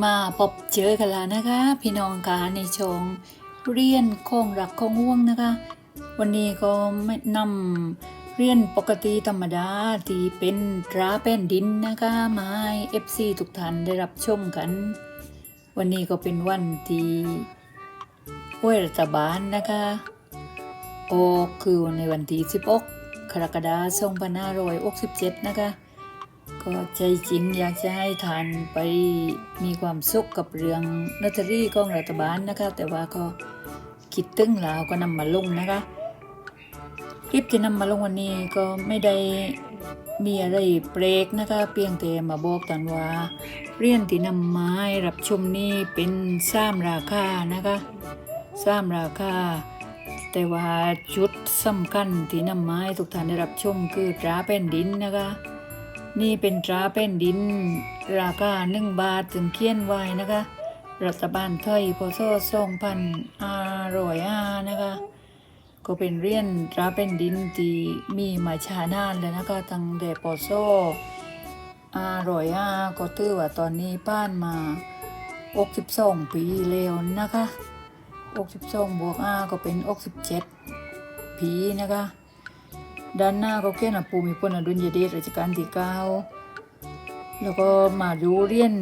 มาพบเจอกันแล้วนะคะ พี่น้องคะในช่องเรียนคงรักคงห่วงนะคะ วันนี้ก็ไม่นำเรียนปกติธรรมดาที่เป็นตราแผ่นดินนะคะมาให้ FC ทุกท่านได้รับชมกัน วันนี้ก็เป็นวันที่ห้วยรัฐบาลนะคะออกคือในวันที่16กรกฎาคม2567นะคะ ก็ใจจริงอยากจะให้ทานไปมีความสุขกับเรื่องลอตเตอรี่ของรัฐบาลนะคะ แต่ว่าก็คิดตึงแล้วก็นำมาลงนะคะ คลิปที่นำมาลงวันนี้ก็ไม่ได้มีอะไรเบรกนะคะ เพียงแต่มาบอกตอนว่า เรียนที่นำมาให้รับชมนี่เป็นสามราคานะคะสามราคาแต่ว่าจุดสำคัญที่นำมาให้ทุกท่านได้รับชมคือตราแผ่นดินนะคะ นี่เป็นตราแผ่นดิน ราคาหนึ่งบาทถึงเขียนไว้นะคะ รัฐบาลไทยพศสองพันห้าร้อยห้านะคะ ก็เป็นเรียนตราแผ่นดินที่มีมาชานานแล้วนะคะตั้งแต่ปศห้าร้อยห้าก็ถือว่าตอนนี้ป้านมาอกสิบสองปีแล้วนะคะอกสิบสองบวกห้าก็เป็นอกสิบเจ็ดปีนะคะ ด้านหน้าก็เขียนว่าภูมิพลอดุลยเดชรัชกาลที่เก้าแล้วก็มาดูเรียญ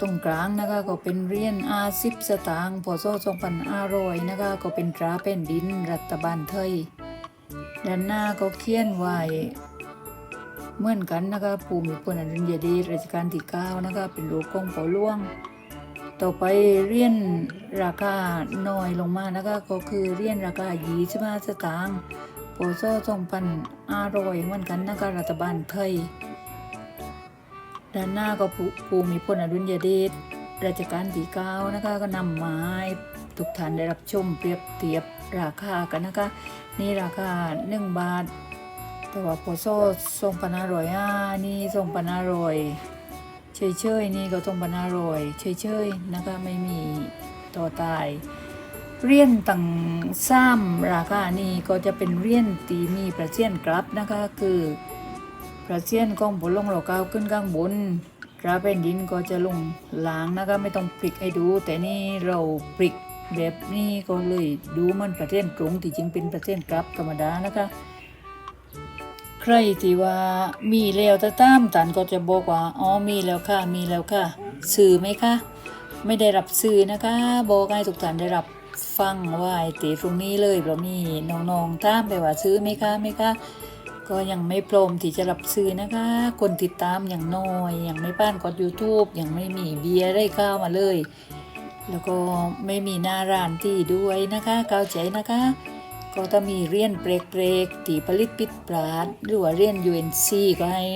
ตรงกลางนะคะก็เป็นเรียญอาสิบสตางค์พศสองพันห้าร้อยนะคะก็เป็นตราแผ่นดินรัฐบาลไทยด้านหน้าก็เขียนไว้เหมือนกันนะคะภูมิพลอดุลยเดชรัชกาลที่เก้านะคะเป็นรูปของปาหลวง ต่อไปเรียญราคาน้อยลงมานะคะก็คือเรียญราคา25สตางค์ พศ2500เหมือนกันนะคะรัฐบาลไทย ด้านหน้าก็ภูมิพลอดุลยเดชรัชกาลที่เก้านะคะก็นำมาให้ทุกท่านได้รับชมเปรียบเทียบราคากันนะคะ นี่ราคา1บาท แต่ว่าพศ2505นี่2500เฉยๆนี่ก็ต้องบรรณาโรยเฉยๆนะคะไม่มีต่อตาย เรียนต่างซ้ำราคานี่ก็จะเป็นเรียนตีมีประเซียนกลับนะคะคือประเซียนก้องบนลงเราก้าวขึ้นข้างบนกราเป็นดินก็จะลงล้างนะคะไม่ต้องปลิกให้ดู แต่นี่เราปลิกแบบนี้ก็เลยดูมันประเซียนตรงที่จริงเป็นประเซียนกลับธรรมดานะคะใครที่ว่ามีแล้วต่ตามตันก็จะบอกว่าอ๋อมีแล้วค่ะมีแล้วค่ะซื้อไหมคะไม่ได้รับซื้อนะคะบอกให้ทุกท่านได้รับ ฟังไว้ตีตรงนี้เลยเพราะมีน้องๆตามไปว่าซื้อไหมคะไหมคะก็ยังไม่พร้อมที่จะรับซื้อนะคะ คนติดตามอย่างน้อยอยังไม่ป้านกด YouTube ยังไม่มีเบียร์ได้ข้าวมาเลย แล้วก็ไม่มีหน้าร้านที่ด้วยนะคะเข้าใจนะคะ ก็ถ้ามีเรียนเบรกๆตีผลิตปิดปราดหรือว่าเรียน UNC ก็ให้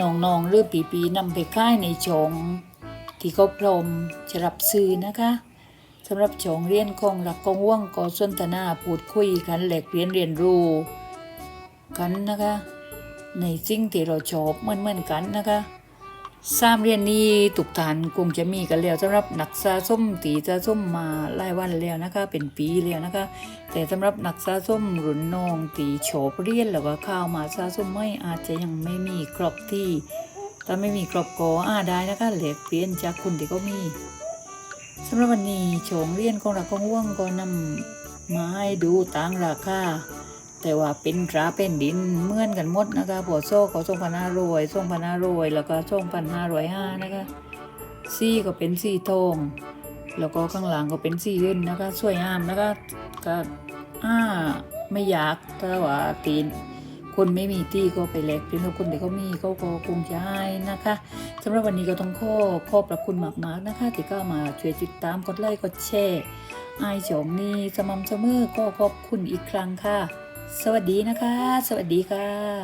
น้องๆหรือปีๆนำไปค่ายในชองที่เขาพร้อมจะรับซื้อนะคะ สำหรับชองเรียนของหลักของว่างก็สนทนาพูดคุยกันแหลกเรียนเรียนรู้กันนะคะ ในสิ่งที่เราชอบเหมือนๆกันนะคะสามเรียนนี้ตุกฐานคงจะมีกันแล้วสำหรับนักสะสมตีสะสมมาหลายวันแล้วนะคะ เป็นปีแล้วนะคะ แต่สำหรับนักสะสมรุ่นน้องตีโฉบเรียนแล้วก็ข้าวมาสะสมไม่อาจจะยังไม่มีครบที่ถ้าไม่มีครบก็อาได้นะคะเหลกเปลี่ยนจากคุณที่เขามี สำหรับวันนี้โฉงเรียนของเราของว่วงก็นำไม้ดูต่างราคาแต่ว่าเป็นตราเป็นดินเมื่อนกันหมดนะคะปวดโซ่ก็ส่งพันห้าร้อยส่งพันห้าร้อยแล้วก็ส่งพันห้าร้อยห้านะคะซี่ก็เป็นซี่ทองแล้วก็ข้างหลังก็เป็นซี่อื่นนะคะสวยงามนะคะก็อ่าไม่อยากถ้าว่าตีน คนไม่มีที่ก็ไปแลกเปลี่ยนกับคนที่เขามีเขาก็คงจะให้นะคะสำหรับวันนี้ก็ต้องขอขอบพระคุณมากๆนะคะ ที่เข้ามาช่วยติดตามกดไลค์กดแชร์ไอจองนี่สม่ำเสมอก็ขอบคุณอีกครั้งค่ะ สวัสดีนะคะ สวัสดีค่ะ